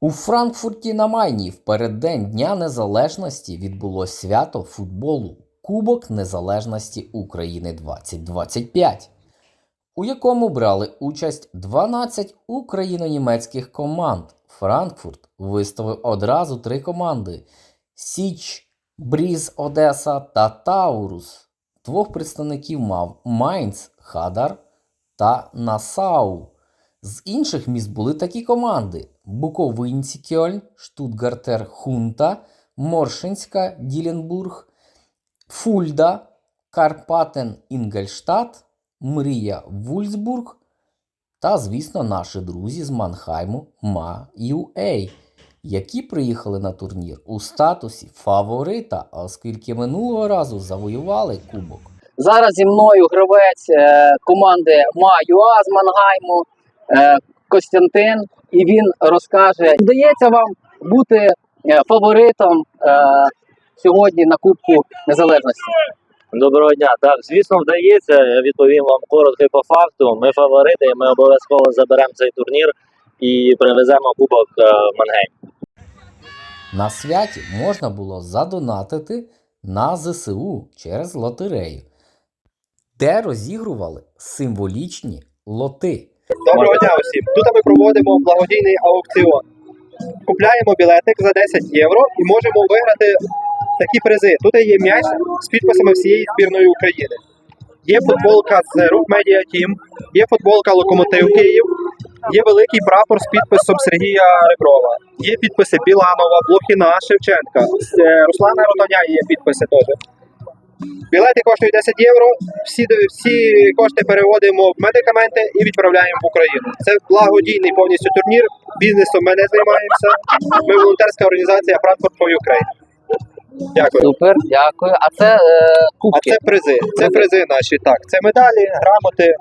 У Франкфурті на Майні в переддень Дня Незалежності відбулось свято футболу Кубок Незалежності України 2025, у якому брали участь 12 україно-німецьких команд. Франкфурт виставив одразу три команди: Січ, Бріз Одеса та Таурус. Двох представників мав Майнц, Хадар та Насау. З інших міст були такі команди: Буковинці Кьольн, Штутгартер Хунта, Моршинська Діленбург, Фульда, Карпатен Інгельштадт, Мрія Вульсбург та, звісно, наші друзі з Манхайму МАЮА, які приїхали на турнір у статусі фаворита, оскільки минулого разу завоювали кубок. Зараз зі мною гравець е, команди МАЮА з Мангайму Костянтин, і він розкаже, вдається вам бути е, фаворитом е, сьогодні на Кубку Незалежності. Доброго дня. Так, звісно, вдається. Я відповім вам коротко і по факту. Ми фаворити, і ми обов'язково заберемо цей турнір і привеземо кубок е, в Мангейм. На святі можна було задонатити на ЗСУ через лотерею, де розігрували символічні лоти. Доброго дня усім. Тут ми проводимо благодійний аукціон. Купляємо білетик за 10 євро і можемо виграти такі призи. Тут є м'яч з підписами всієї збірної України. Є футболка з Рух Медіа Тім, є футболка Локомотив Київ, є великий прапор з підписом Сергія Реброва, є підписи Біланова, Блохіна, Шевченка, е, Руслана Ротоня є підписи теж. Білети коштують 10 євро. Всі, всі кошти переводимо в медикаменти і відправляємо в Україну. Це благодійний повністю турнір. Бізнесом ми не займаємося. Ми волонтерська організація Frankfurt for Ukraine. Дякую. Супер, дякую. А це е, А це призи. Це призи наші. Так, це медалі, грамоти,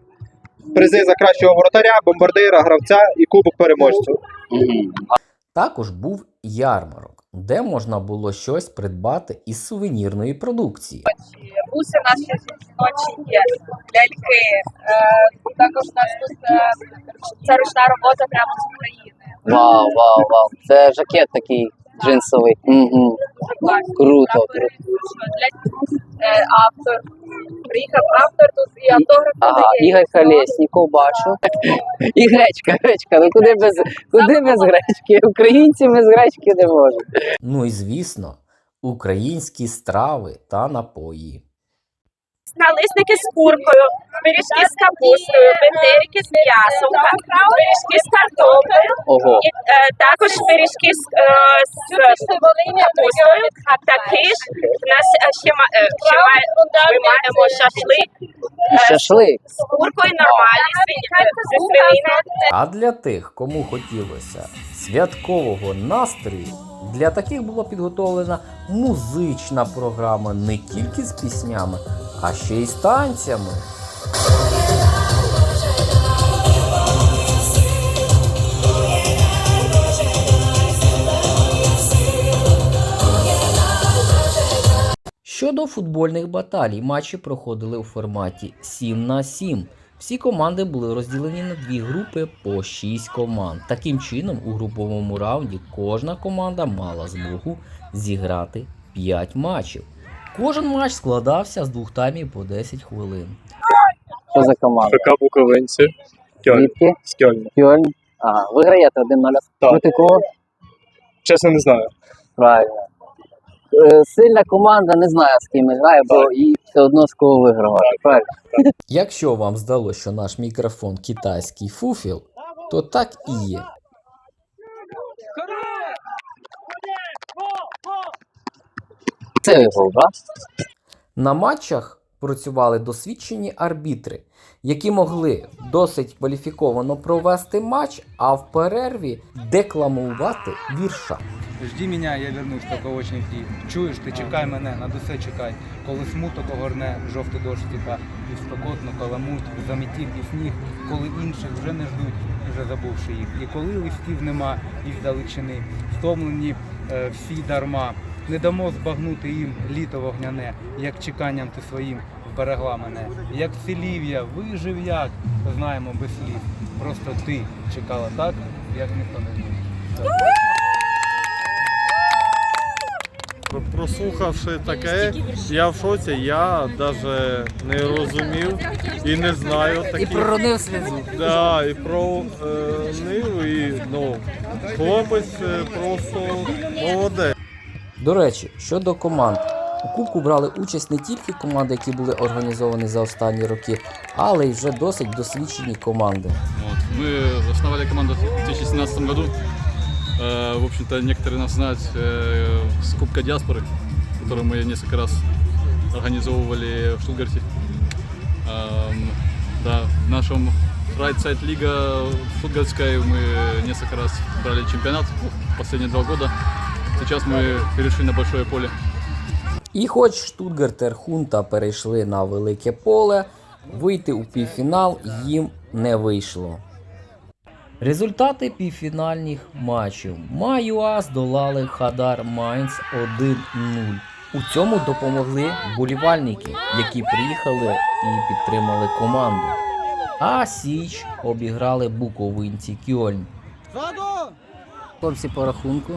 призи за кращого воротаря, бомбардира, гравця і кубок переможцю. Також був ярмарок, де можна було щось придбати із сувенірної продукції. буси наші жіночі є, ляльки. Е, також у нас тут це ручна робота прямо з України. Вау, вау, вау. Це жакет такий джинсовий. Угу. Круто, круто. Для, е, автор. Приїхав автор тут і автограф Ага, подає. Ігор Колєсніков бачу. І гречка, гречка. Ну куди без, куди без гречки? Українці без гречки не можуть. Ну і звісно, українські страви та напої. Налисники з куркою, пиріжки з капустою, бендерики з м'ясом, пиріжки з картоплею, Ого. і е, також пиріжки з, е, з капустою. Такий ж у нас е, ще, ма- е, ще має, ми маємо шашлик е, Шашлик. з куркою нормальний, свині- е, зі свининою. А для тих, кому хотілося святкового настрою, для таких була підготовлена музична програма не тільки з піснями, а ще й з танцями. Щодо футбольних баталій, матчі проходили у форматі 7 на 7. Всі команди були розділені на дві групи по 6 команд. Таким чином, у груповому раунді кожна команда мала змогу зіграти 5 матчів. Кожен матч складався з двох таймів по 10 хвилин. Що за команда? ФК Буковинці. Звідки? З Кьольна. Кьольн. Ага, виграєте 1-0. Так. Проти кого? Чесно не знаю. Правильно. Е, Сильна команда не знає, з ким грає, бо і все одно з кого вигравати. Правильно. Якщо вам здалося, що наш мікрофон китайський фуфіл, то так і є. Це його, так? На матчах працювали досвідчені арбітри, які могли досить кваліфіковано провести матч, а в перерві декламувати вірша. Жди мене, я вернусь, тільки очень жди. Чуєш, ти чекай мене, на усе чекай. Коли смуток огорне, жовтий дощ стіка, і спокотно каламуть, заметіль і сніг, коли інших вже не ждуть, вже забувши їх. І коли листів нема із далечини, втомлені е, всі дарма. Не дамо збагнути їм літо вогняне, як чеканням ти своїм вберегла мене. Як селів'я, вижив як, знаємо без слів. Просто ти чекала так, як ніхто не зміг. Прослухавши таке, я в шоці, я навіть не розумів і не знаю таке. І проронив слізу. Да, і проронив, і ну, хлопець е, просто молодець. До речі, щодо команд. У Кубку брали участь не тільки команди, які були організовані за останні роки, але й вже досить досвідчені команди. Вот. Мы основали команду в 2017 году. Э, В общем-то, некоторые нас знают э, с Кубка Диаспоры, который мы несколько раз организовывали в Штутгарте. Эм, Да, в нашем Райт-сайт Лига Штутгартская мы несколько раз брали чемпионат последние два года. Сейчас мы перешли на большое поле. І хоч Штутгарт та Хунта перейшли на велике поле, вийти у півфінал їм не вийшло. Результати півфінальних матчів. Маюас долали Хадар Майнц 1-0. У цьому допомогли вболівальники, які приїхали і підтримали команду. А Січ обіграли буковинці Кьольн. Хлопці по рахунку.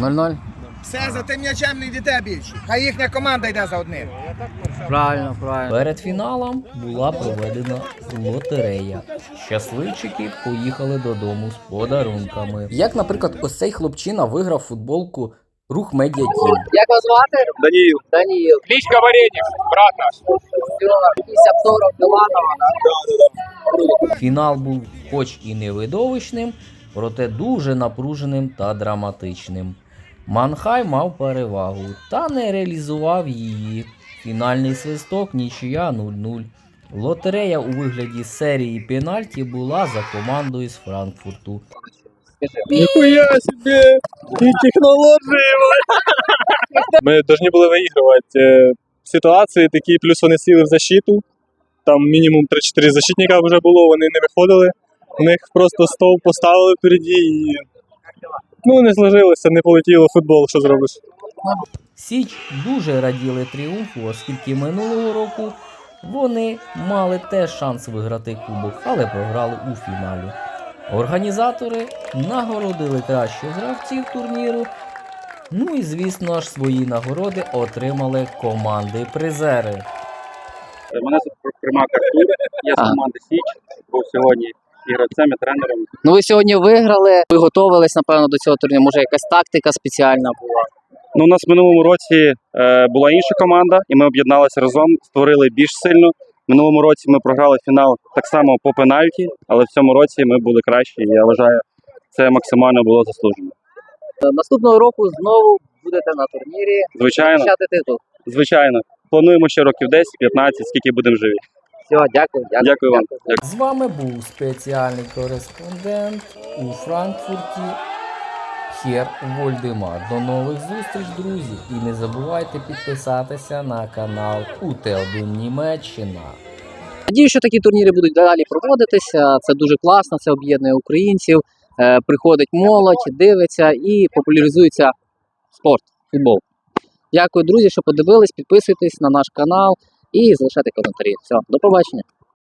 0-0. Все за тим м'ячем не йдете більше. Хай їхня команда йде за одним. Правильно, правильно. Перед фіналом була проведена лотерея. Щасливчики поїхали додому з подарунками. Як, наприклад, ось цей хлопчина виграв футболку Рух Медіа Тім. Як вас звати? Даніїл. Даніїл. Кличка Варенів, брат наш. 50 40 Міланова. Фінал був хоч і не видовищним, проте дуже напруженим та драматичним. Манхай мав перевагу та не реалізував її. Фінальний свисток нічия 0-0. Лотерея у вигляді серії пенальті була за командою з Франкфурту. Ніхуя собі! І технології! Ми повинні були виігрувати е, ситуації такі, плюс вони сіли в защиту. Там мінімум 3-4 защитника вже було, вони не виходили. У них просто стовп поставили впереді і. Ну, не зложилося, не полетіло футбол, що зробиш. Січ дуже раділи тріумфу, оскільки минулого року вони мали теж шанс виграти кубок, але програли у фіналі. Організатори нагородили кращих гравців турніру. Ну і звісно ж свої нагороди отримали команди-призери. Мене звуть Примак Артур, я з команди Січ, був сьогодні і гравцем, і тренером. Ну ви сьогодні виграли, ви готувались, напевно, до цього турніру. Може, якась тактика спеціальна була. Ну, у нас в минулому році е, була інша команда, і ми об'єдналися разом, створили більш сильно. В минулому році ми програли фінал так само по пенальті, але в цьому році ми були кращі. І я вважаю, це максимально було заслужено. Е, Наступного року знову будете на турнірі Звичайно, титул. звичайно. Плануємо ще років 10-15, скільки будемо живі. Все, дякую, дякую. Дякую вам. З вами був спеціальний кореспондент у Франкфурті Хер Вольдемар. До нових зустріч, друзі! І не забувайте підписатися на канал УТ1 Німеччина. Надію, що такі турніри будуть далі проводитися. Це дуже класно, це об'єднує українців. Е, Приходить молодь, дивиться і популяризується спорт, футбол. Дякую, друзі, що подивились. Підписуйтесь на наш канал і залишайте коментарі. Все, до побачення.